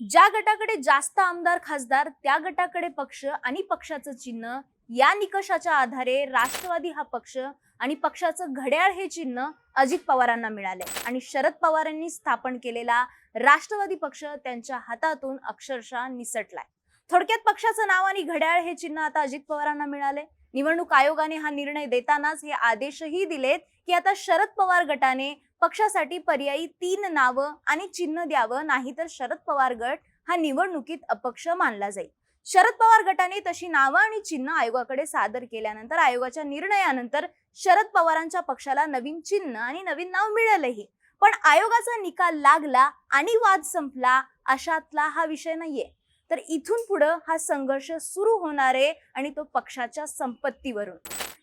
ज्या गटाकडे जास्त आमदार खासदार त्या गटाकडे पक्ष आणि पक्षाचं चिन्ह या निकषाच्या आधारे राष्ट्रवादी हा पक्ष आणि पक्षाचं घड्याळ हे चिन्ह अजित पवारांना मिळाले आणि शरद पवारांनी स्थापन केलेला राष्ट्रवादी पक्ष त्यांच्या हातातून अक्षरशः निसटलाय. थोडक्यात पक्षाचं नाव आणि घड्याळ हे चिन्ह आता अजित पवारांना मिळाले. निवडणूक आयोगाने हा निर्णय देतानाच हे आदेशही दिलेत की आता शरद पवार गटाने पक्षासाठी पर्यायी तीन नावं आणि चिन्ह द्यावं नाहीतर शरद पवार गट हा निवडणुकीत अपक्ष मानला जाईल. शरद पवार गटाने तशी नावं आणि चिन्ह आयोगाकडे सादर केल्यानंतर आयोगाच्या निर्णयानंतर शरद पवारांच्या पक्षाला नवीन चिन्ह आणि नवीन नाव मिळालंही. पण आयोगाचा निकाल लागला आणि वाद संपला अशातला हा विषय नाहीये. तर इथून पुढं हा संघर्ष सुरू होणार आहे आणि तो पक्षाच्या संपत्तीवरून.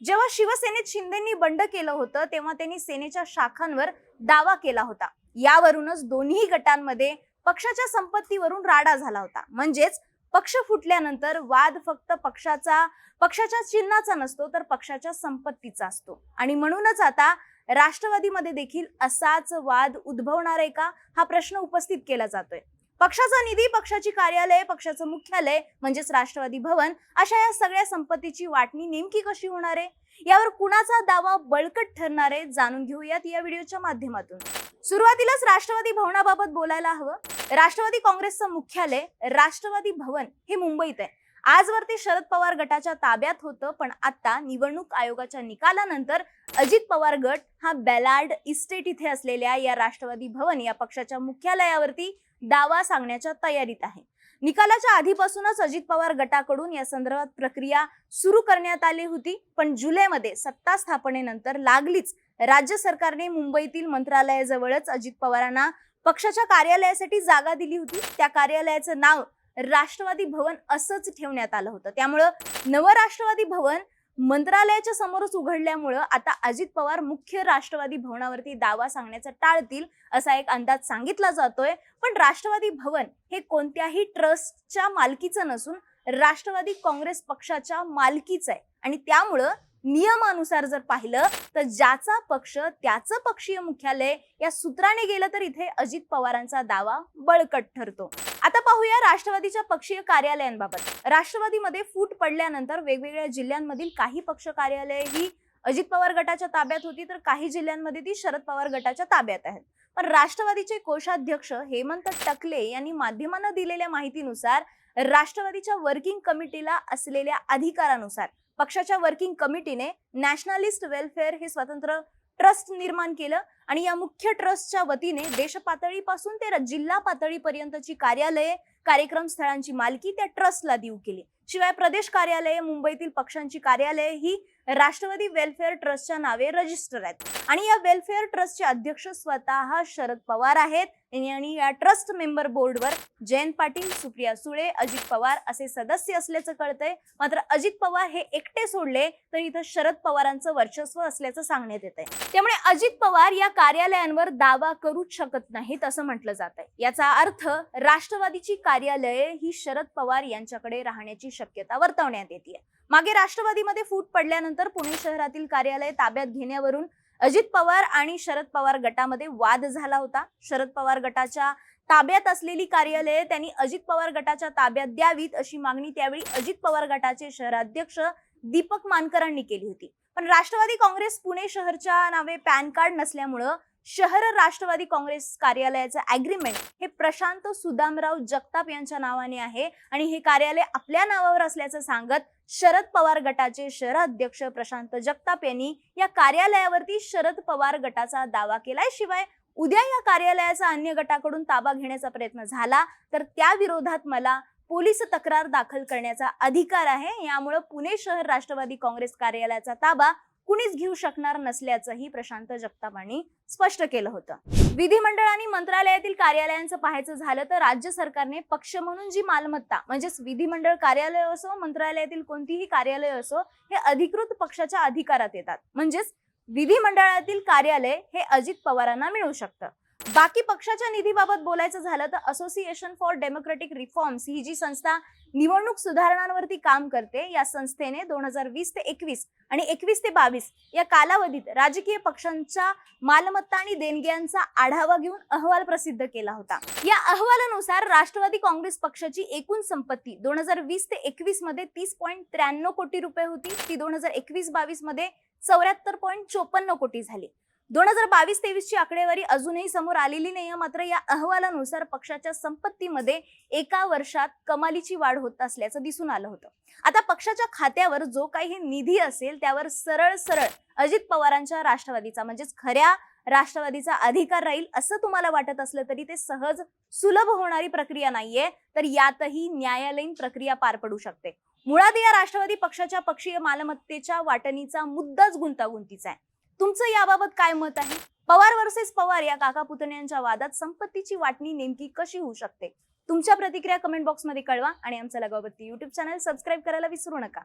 जेव्हा शिवसेनेत शिंदेंनी बंड केलं होतं तेव्हा त्यांनी सेनेच्या शाखांवर दावा केला होता. यावरूनच दोन्ही गटांमध्ये पक्षाच्या संपत्तीवरून राडा झाला होता. म्हणजेच पक्ष फुटल्यानंतर वाद फक्त पक्षाचा पक्षाच्या चिन्हाचा नसतो तर पक्षाच्या संपत्तीचा असतो. आणि म्हणूनच आता राष्ट्रवादीमध्ये देखील असाच वाद उद्भवणार आहे का? हा प्रश्न उपस्थित केला जातोय. पक्षाचा निधी पक्षाची कार्यालय पक्षाचं मुख्यालय म्हणजेच राष्ट्रवादी भवन अशा या सगळ्या संपत्तीची वाटणी नेमकी कशी होणार आहे? यावर कुणाचा दावा बळकट ठरणार आहे जाणून घेऊयात या व्हिडिओच्या माध्यमातून. सुरुवातीलाच राष्ट्रवादी भवनाबाबत बोलायला हवं. राष्ट्रवादी काँग्रेसचं मुख्यालय राष्ट्रवादी भवन हे मुंबईत आहे. आजवर ते शरद पवार गटाच्या ताब्यात होतं पण आता निवडणूक आयोगाच्या निकालानंतर अजित पवार गट हा बॅलार्ड इस्टेट इथे असलेल्या या राष्ट्रवादी भवन या पक्षाच्या मुख्यालयावरती दावा सांगण्याच्या तयारीत आहे. निकालाच्या आधीपासूनच अजित पवार गटाकडून या संदर्भात प्रक्रिया सुरू करण्यात आली होती पण जुलैमध्ये सत्ता स्थापनेनंतर लागलीच. राज्य सरकारने मुंबईतील मंत्रालयाजवळच अजित पवारांना पक्षाच्या कार्यालयासाठी जागा दिली होती. त्या कार्यालयाचं नाव राष्ट्रवादी भवन असंच ठेवण्यात आलं होतं. त्यामुळं नवराष्ट्रवादी भवन मंत्रालयाच्या समोरच उघडल्यामुळं आता अजित पवार मुख्य राष्ट्रवादी भवनावरती दावा सांगण्याचं टाळतील असा एक अंदाज सांगितला जातोय. पण राष्ट्रवादी भवन हे कोणत्याही ट्रस्टच्या मालकीचं नसून राष्ट्रवादी काँग्रेस पक्षाच्या मालकीचं आहे. आणि त्यामुळं नियमानुसार जर पाहिलं तर ज्याचा पक्ष त्याचं पक्षीय मुख्यालय या सूत्राने गेलं तर इथे अजित पवारांचा दावा बळकट ठरतो. आता पाहूया राष्ट्रवादीच्या पक्षीय कार्यालयांबाबत. राष्ट्रवादीमध्ये फूट पडल्यानंतर वेगवेगळ्या जिल्ह्यांमधील काही पक्ष कार्यालय ही अजित पवार गटाच्या ताब्यात होती तर काही जिल्ह्यांमध्ये ती शरद पवार गटाच्या ताब्यात आहेत. पण राष्ट्रवादीचे कोषाध्यक्ष हेमंत टकले यांनी माध्यमांना दिलेल्या माहितीनुसार राष्ट्रवादीच्या वर्किंग कमिटीला असलेल्या अधिकारानुसार पक्षाच्या वर्किंग कमिटीने नॅशनलिस्ट वेलफेअर हे स्वतंत्र ट्रस्ट निर्माण केलं आणि या मुख्य ट्रस्टच्या वतीने देश पातळीपासून ते जिल्हा पातळीपर्यंतची कार्यालये कार्यक्रम स्थळांची मालकी त्या ट्रस्टला देऊ केली. शिवाय प्रदेश कार्यालये मुंबईतील पक्षांची कार्यालये ही राष्ट्रवादी वेलफेअर ट्रस्टच्या नावे रजिस्टर आहेत. आणि या वेलफेअर ट्रस्टचे अध्यक्ष स्वतः शरद पवार आहेत. आणि या ट्रस्ट मेंबर बोर्डवर जयंत पाटील सुप्रिया सुळे अजित पवार असे सदस्य असल्याचं कळतंय. मात्र अजित पवार हे एकटे सोडले तर इथं शरद पवारांचं वर्चस्व असल्याचं सांगण्यात येत आहे त्यामुळे अजित पवार या कार्यालयांवर दावा करूच शकत नाहीत असं म्हटलं जात आहे याचा अर्थ राष्ट्रवादीची कार्यालये ही शरद पवार यांच्याकडे राहण्याची शक्यता वर्तवण्यात येते मागे राष्ट्रवादीमध्ये फूट पडल्यानंतर पुणे शहरातील कार्यालय ताब्यात घेण्यावरून अजित पवार आणि शरद पवार गटामध्ये वाद झाला होता. शरद पवार गटाच्या ताब्यात असलेली कार्यालये त्यांनी अजित पवार गटाच्या ताब्यात द्यावीत अशी मागणी त्यावेळी अजित पवार गटाचे शहराध्यक्ष दीपक मानकरांनी केली होती. पण राष्ट्रवादी काँग्रेस पुणे शहरच्या नावे पॅन कार्ड नसल्यामुळं शहर राष्ट्रवादी काँग्रेस कार्यालयाचं अग्रीमेंट हे प्रशांत सुदामराव जगताप यांच्या नावाने आहे. आणि हे कार्यालय आपल्या नावावर असल्याचं सांगत शरद पवार गटाचे शहराध्यक्ष प्रशांत जगताप यांनी या कार्यालयावरती शरद पवार गटाचा दावा केलाय. शिवाय उद्या या कार्यालयाचा अन्य गटाकडून ताबा घेण्याचा प्रयत्न झाला तर त्या विरोधात मला पोलीस तक्रार दाखल करण्याचा अधिकार आहे. यामुळे पुणे शहर राष्ट्रवादी काँग्रेस कार्यालयाचा ताबा कुणीच घेऊ शकणार नसल्याचंही प्रशांत जगतापांनी स्पष्ट केलं होतं. विधिमंडळ आणि मंत्रालयातील कार्यालयांचं पाहायचं झालं तर राज्य सरकारने पक्ष म्हणून जी मालमत्ता म्हणजेच विधिमंडळ कार्यालय असो मंत्रालयातील कोणतीही कार्यालय असो हे अधिकृत पक्षाच्या अधिकारात येतात. म्हणजेच विधिमंडळातील कार्यालय हे अजित पवारांना मिळू शकतं. बाकी पक्षाच्या निधीबाबत बोलायचं झालं तर असोसिएशन फॉर डेमोक्रेटिक रिफॉर्म्स ही जी संस्था निवडणूक सुधारणांवरती काम करते या संस्थेने दोन हजार वीस ते एकवीस आणि एकवीस ते बावीस या कालावधीत राजकीय पक्षांच्या मालमत्ता आणि देणग्यांचा आढावा घेऊन अहवाल प्रसिद्ध केला होता. या अहवालानुसार राष्ट्रवादी काँग्रेस पक्षाची एकूण संपत्ती दोन हजार वीस ते एकवीसमध्ये तीस पॉईंट त्र्याण्णव कोटी रुपये होती. ती दोन हजार एकवीस बावीसमध्ये चौऱ्याहत्तर पॉईंट चोपन्न कोटी झाली. दोन हजार बावीस तेवीस ची आकडेवारी अजूनही समोर आलेली नाही मात्र या अहवालानुसार पक्षाच्या संपत्तीमध्ये एका वर्षात कमालीची वाढ होत असल्याचं दिसून आलं होतं. आता पक्षाच्या खात्यावर जो काही निधी असेल त्यावर सरळ सरळ अजित पवारांच्या राष्ट्रवादीचा म्हणजेच खऱ्या राष्ट्रवादीचा अधिकार राहील असं तुम्हाला वाटत असलं तरी ते सहज सुलभ होणारी प्रक्रिया नाहीये. तर यातही न्यायालयीन प्रक्रिया पार पडू शकते. मुळात या राष्ट्रवादी पक्षाच्या पक्षीय मालमत्तेच्या वाटणीचा मुद्दाच गुंतागुंतीचा आहे. तुमचं याबाबत काय मत आहे? पवार वर्सेस पवार या काका पुतण्यांच्या वादात संपत्तीची वाटणी नेमकी कशी होऊ शकते? तुमच्या प्रतिक्रिया कमेंट बॉक्समध्ये कळवा आणि आमचं लगावबत्ती युट्यूब चॅनल सबस्क्राईब करायला विसरू नका.